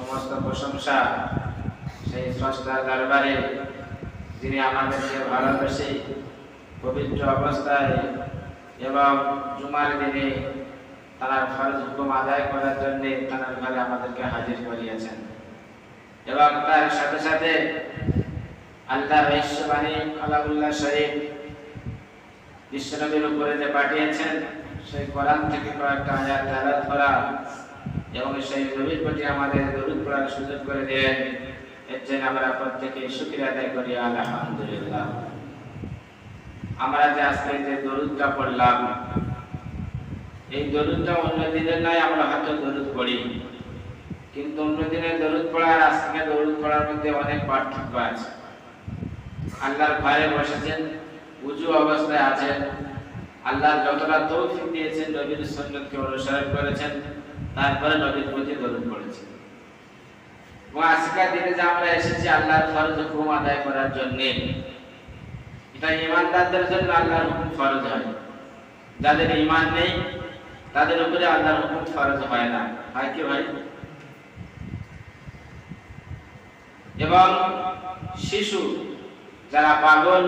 সমস্ত প্রশংসা সেই স্রষ্টার দরবারে, যিনি আমাদেরকে ভালোবেসে পবিত্র অবস্থায় এবং জুমার দিনে তার ফরজ হুকুম আদায় করার জন্য তার ঘরে আমাদেরকে হাজির করিয়েছেন। এবং তার সাথে সাথে আল্লাহ রহস্যবাণী কালামুল্লাহ শরীফ বিশ্বনবীর উপরে যে পাঠিয়েছেন, সেই কোরআন থেকে কয়েকটা আয়াত তেলাওয়াত করা এবং সেই নবীর প্রতি আমাদের দরুদ পড়ার সুযোগ করে দিলেন এর জন্য আমরা প্রত্যেকে শুকরিয়া আদায় করি, আলহামদুলিল্লাহ। আমরা যে আজকে যে দরুদটা পড়লাম, এই দরুদটা অন্য দিনের নয় আমরা হয়তো দরুদ পড়ি, কিন্তু অন্য দিনের দরুদ পড়ার আজকে দরুদ পড়ার মধ্যে অনেক পার্থক্য আছে। আল্লাহর ঘরে বসেছেন, উঁচু অবস্থায় আছেন আল্লাহ যতটা তৌফিক দিয়েছেন, নবীর সুন্নতকে অনুসরণ করেছেন তারপরে নবীর প্রতি দরুদ পড়েছেন এবং আজকের দিনে যে আমরা এসেছি আল্লাহর ফরজ হুকুম আদায় করার জন্য, এটা ইমানদারদের জন্য আল্লাহর হুকুম ফরজ হয়। যাদের ইমান নেই, তাদের উপরে আল্লাহর হুকুম ফরজ হয় না। হয় কি ভাই? এবং শিশু যারা পাগল,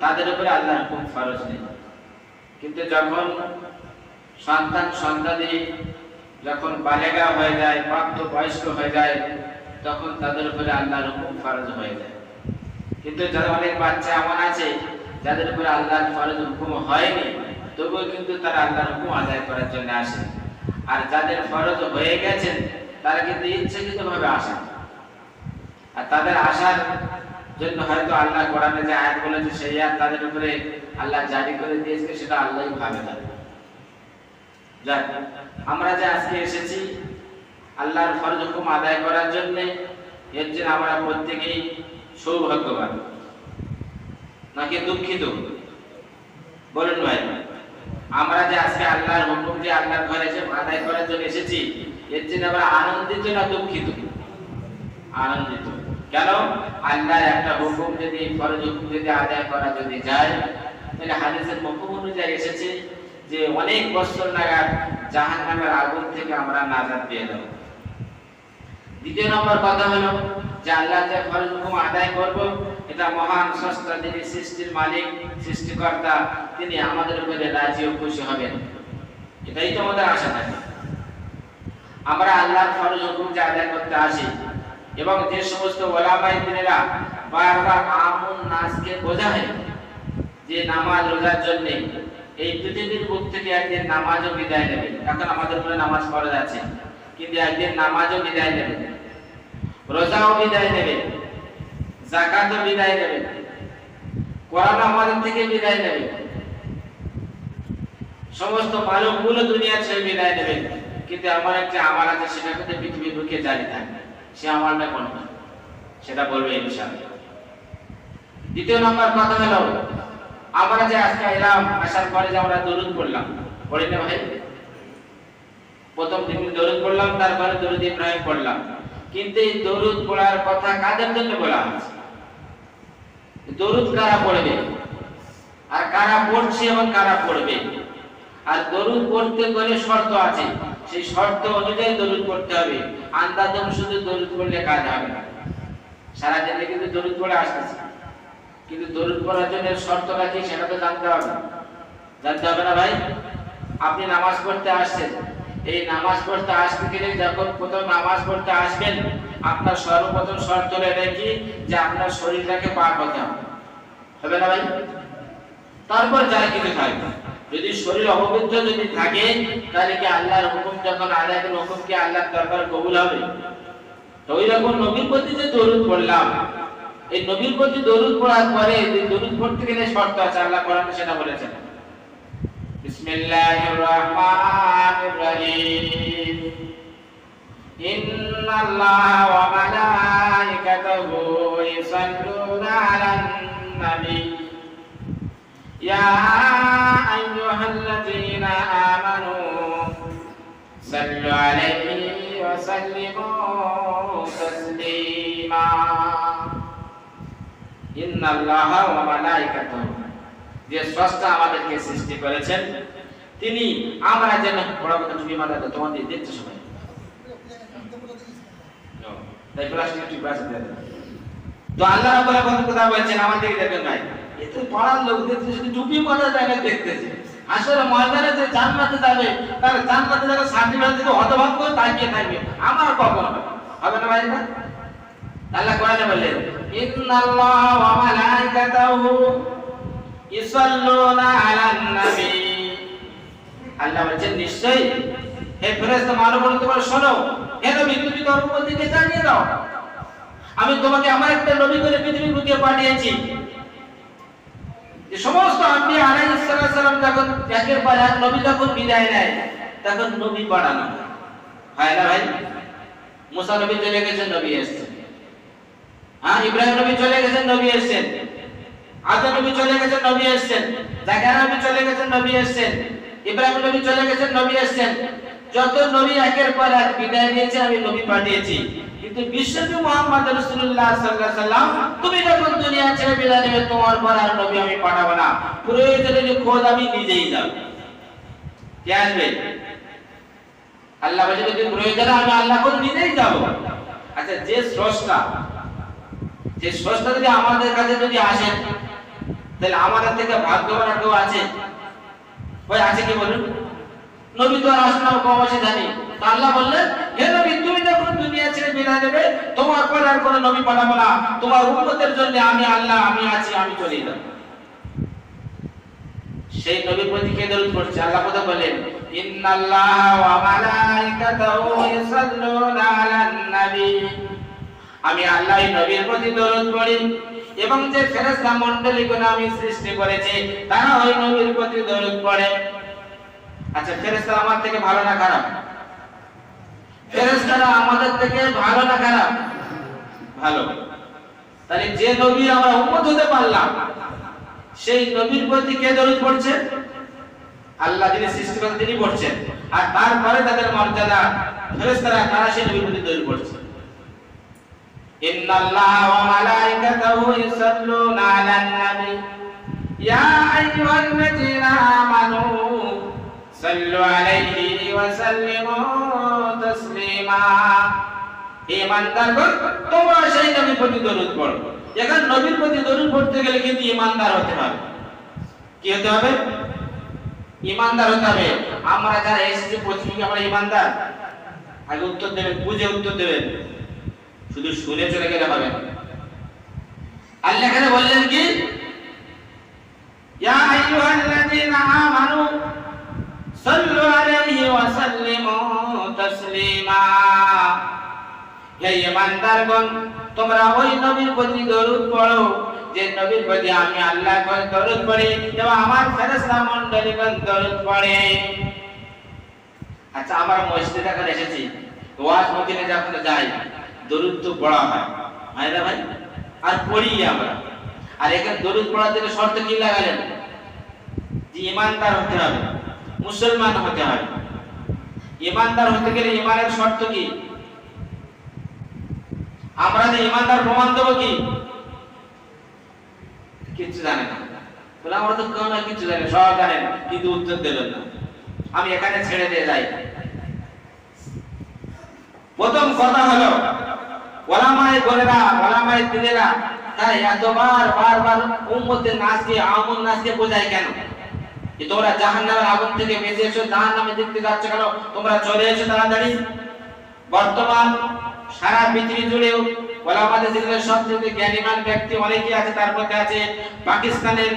তাদের উপরে আল্লাহর হুকুম ফরজ নেই। কিন্তু যখন সন্তান সন্তানি যখন বালেগা হয়ে যায় প্রাপ্ত বয়স্ক হয়ে যায়, তখন তাদের উপরে আল্লাহর হুকুম ফরজ হয়ে যায়। কিন্তু যারা অনেক বাচ্চা এমন আছে, যাদের উপরে আল্লাহর ফরজ হুকুম হয়নি, তবুও কিন্তু তারা আল্লাহর হুকুম আদায় করার জন্য আসে। আর যাদের ফরজ হয়ে গেছেন তারা কিন্তু ইচ্ছাকৃত ভাবে আসে আর তাদের আসার জন্য হয়তো আল্লাহ কোরআনে যে আয়াত বলেছে, সেই আয়াত তাদের উপরে আল্লাহ জারি করে দিয়েছে, সেটা আল্লাহই ভাবে না। যাক, আমরা যে আজকে এসেছি, আল্লাহর ফরজ হুকুম আদায় করার জন্য, এর জন্য আমরা প্রত্যেকেই সৌভাগ্যবান। নাকি দুঃখিত? বলুন ভাই, আমরা যে আজকে আল্লাহর হুকুম যে আল্লাহর ঘরে এসে আদায় করার জন্য এসেছি, এর জন্য আমরা আনন্দিত না দুঃখিত? আনন্দিত। কেন? আল্লাহর একটা হুকুম যদি, ফরজ হুকুম যদি আদায় করা যদি যায়, তাহলে হাদিসের হুকুম অনুযায়ী এসেছে যে অনেক বছর নাগাদ জাহান্নামের আগুন থেকে আমরা নাজাদ পেয়ে যাব। দ্বিতীয় নম্বর কথা হলো যে আল্লাহ যে ফরজ হুকুম আদায় করব, এটা মহান সস্তা যিনি সৃষ্টির মালিক, সৃষ্টিকর্তা, তিনি আমাদের উপরে রাজি ও খুশি হবেন। এটাই তো আমাদের আশা থাকে। আমরা আল্লাহর ফরজ হুকুম যে আদায় করতে আসি এবং যে সমস্ত ওলামাই দিনেরা বারবার আমুন নাচকে বোঝায় যে নামাজ রোজার জন্য এই পৃথিবীর বুক থেকে একদিন নামাজও বিদায় নেবে। এখন আমাদের উপরে নামাজ ফরজ আছে। কিন্তু একদিন নামাজও বিদায় নেবে। রোজাও বিদায় নেবে। জাকাতও বিদায় নেবে। কোরআন আমাদের থেকে বিদায় নেবে। সমস্ত মানবগুলো দুনিয়া ছেড়ে বিদায় নেবে। কিন্তু আমার একটা আমার আছে, সেটা কিন্তু পৃথিবীর বুকে জারি থাকবে। সে আমার আমারটা কোনটা সেটা বলবে ইনশাআল্লাহ। দ্বিতীয় নম্বর কথা হলো আমরা যে আজকে এলাম, আসার পরে যে আমরা দরুদ পড়লাম, পড়ি না ভাই প্রথম দিন দরুদ পড়লাম, তারপরে দরুদ ইব্রাহিম পড়লাম। কিন্তু এই দরুদ পড়ার কথা কাদের জন্য বলা হচ্ছে দরুদ কারা পড়বে? আর কারা পড়ছে এবং কারা পড়বে? আর দরুদ পড়তে গেলে শর্ত আছে। সেই শর্ত অনুযায়ী দরুদ পড়তে হবে। আন্দাজ শুধু দরুদ পড়লে কাজ হবে না। সারাদিনে কিন্তু দরুদ পড়ে আসতেছে। কিন্তু দরুদ পড়ার জন্য শর্তটা কি সেটা তো জানতে হবে। জানতে হবে না ভাই? আপনি নামাজ পড়তে আসছেন। এই নামাজ পড়তে আসতে গেলে যখন প্রথম নামাজ পড়তে আসবেন, আপনার সর্বপ্রথম শর্ত কি? যে আপনার শরীরটাকে পাক হতে হবে। না ভাই? তারপর যা কিছু থাকবে যদি শরীর অপবিত্র যদি থাকে, তাহলে কি আল্লাহর হুকুম যখন করে হুকুম কি আল্লাহর দরবার কবুল হবে? তো ওই রকম নবীর প্রতি যে দরুদ পড়লাম এই নবীর প্রতি দরুদ পড়ার পরে যে দরুদ পড়তে গেলে শর্ত আছে, আল্লাহ কোরআনে সেটা বলেছেন। বিসমিল্লাহির রহমানির রহিম। ইন্নাল্লাহা ওয়া মালাইকাতাহু ইউসাল্লুনা আলান নবী। ইয়া আইয়ুহাল্লাযীনা আমানু সাল্লু আলাইহি ওয়া সাল্লিমু তাসলিমা। যে আমাদেরকে সৃষ্টি করেছেন, তিনি আমরা যেন বড় কথা তুমি মাথা তোমাদের দেখতে সবাই। তো আল্লাহ কথা বলছেন আমাদের দেখবেন ভাই, এ তো পাড়ার লোক দেখতে শুধু টুপি মাথা যায় না দেখতেছে। আসলে ময়দানে যে জান্নাতে যাবে, তার জান্নাতে যাবে সার্টিফিকেট দিতে হতভাগ করে তাকিয়ে থাকবে। আমার কখন হবে হবে না ভাই না আল্লাহ কোরআনে বললেন নিশ্চয়ই। হে শোনো। আমি তোমাকে আমার একটা নবী করে পৃথিবীর বুকে পাঠিয়েছি। যে সমস্ত আপনি আলাইহিস সালাম যখন একের পর এক নবী যখন বিদায় নেয়, তখন নবী বাড়ানো হয় না ভাই? মুসা নবী চলে গেছেন, নবী এসেছেন। হ্যাঁ ইব্রাহিম নবী চলে গেছেন, নবী এসেছেন। আদম নবী চলে গেছেন, নবী এসেছেন। জাকারিয়া নবী চলে গেছেন, নবী এসেছেন। ইব্রাহিম নবী চলে গেছেন, নবী এসেছেন। যত নবী একের পর এক বিদায় নিয়েছে, আমি নবী পাঠিয়েছি। কিন্তু বিশ্বনবী মুহাম্মদ রাসূলুল্লাহ সাল্লাল্লাহু আলাইহি তুমি যখন দুনিয়া ছেড়ে বিদায় নেবে, তোমার পর আর নবী আমি পাঠাবো না। প্রয়োজনে খোদ আমি নিজেই যাব কে আসবে? আল্লাহ বলে যদি প্রয়োজনে আমি আল্লাহ নিজেই যাব আচ্ছা যে স্রষ্টা যে স্রষ্টা যদি আমাদের কাছে যদি আসেন, তাহলে আমাদের থেকে ভাগ্যবান কেউ আছে? ওই আছে কি বলুন? নবী তো আর আসলে জানি। আল্লাহ বললেন, হে নবী, তুমি যখন দুনিয়া ছেড়ে বিদায় নেবে, তোমার পর আর কোনো নবী পাঠাবো না। তোমার উম্মতের জন্য আমি আল্লাহ, আমি আছি, আমি চলে যাব সেই নবীর প্রতি কে দরুদ পড়ছে? আল্লাহ কথা বলেন? ইন্নাল্লাহা ওয়া মালাইকাতাহু ইউসাল্লুনা আলান নবী আমি আল্লাহ নবীর প্রতি দরুদ পড়ি এবং যে ফেরেশতা মণ্ডলীগুলো আমি সৃষ্টি করেছি, তারা ওই নবীর প্রতি দরুদ পড়ে। আচ্ছা ফেরেশতা আমার থেকে ভালো না খারাপ? ফেরেশতারা আমাদের থেকে ভালো না খারাপ? ভালো। তাহলে যে নবী আমরা উম্মত হতে পারলাম, সেই নবীর প্রতি কে দরুদ পড়ছে? আল্লাহ যিনি সৃষ্টি করেন তিনি পড়ছেন। আর তারপরে তাদের মর্যাদা ফেরেশতারা, তারা সেই নবীর প্রতি দরুদ পড়ছে। إن الله وملائكته يصلون على النبي يا أيها الذين آمنوا صلوا عليه وسلموا تسليما ইমানদারগণ তোমরা সেই নবীর প্রতি দরুদ পড়ো এখন নবীর প্রতি দরুদ পড়তে গেলে কিন্তু ইমানদার হতে হবে কি হতে হবে ইমানদার হতে হবে আমরা যারা এসেছি পশ্চিমবঙ্গে আমরা ইমানদার আগে উত্তর দেবেন বুঝে উত্তর দেবেন শুধু শুনে চলে গেলে হবে। না আল্লাহ এখানে বললেন কি? ইয়া আইয়ুহাল্লাযীনা আমানু সাল্লু আলাইহি ওয়া সাল্লিমু তাসলিমা তোমরা ওই নবীর প্রতি দরুদ পড়ো, যে নবীর প্রতি আমি আল্লাহ করে দরুদ পড়ি এবং আমার ফেরেশতা মণ্ডলীগণ দরুদ পড়ে। আচ্ছা আমরা মসজিদে এখন এসেছি, ওয়াজ মদিনে যখন যাই দরুদ তো পড়া হয়। হয় ভাই? আর পড়ি আমরা। আর এখানে দরুদ পড়ার জন্য শর্ত কি লাগালেন? যে ইমানদার হতে হবে, মুসলমান হতে হবে। ইমানদার হতে গেলে ইমানের শর্ত কি? আমরা যে ইমানদার প্রমাণ দেবো কি? কিছু জানে না। বলে আমরা তো কেউ না কিছু জানি সব জানেন কিন্তু উত্তর দেবেন না। আমি এখানে ছেড়ে দিয়ে যাই। প্রথম কথা হলো ওলামায়ে গোলেরা ওলামায়ে দিনেরা তারা এতবার, বারবার উম্মতের নাচকে, আমল নাচকে বোঝায় কেন? যে তোমরা জাহান্নামের আগুন থেকে বেঁচে এসো জাহান্নামের দিক থেকে যাচ্ছ কেন? তোমরা চলে এসো তাড়াতাড়ি। বর্তমান সারা পৃথিবী জুড়েও ওলামাদের দিনের সবচেয়ে জ্ঞানীমান ব্যক্তি অনেকেই আছে, তার মধ্যে আছে পাকিস্তানের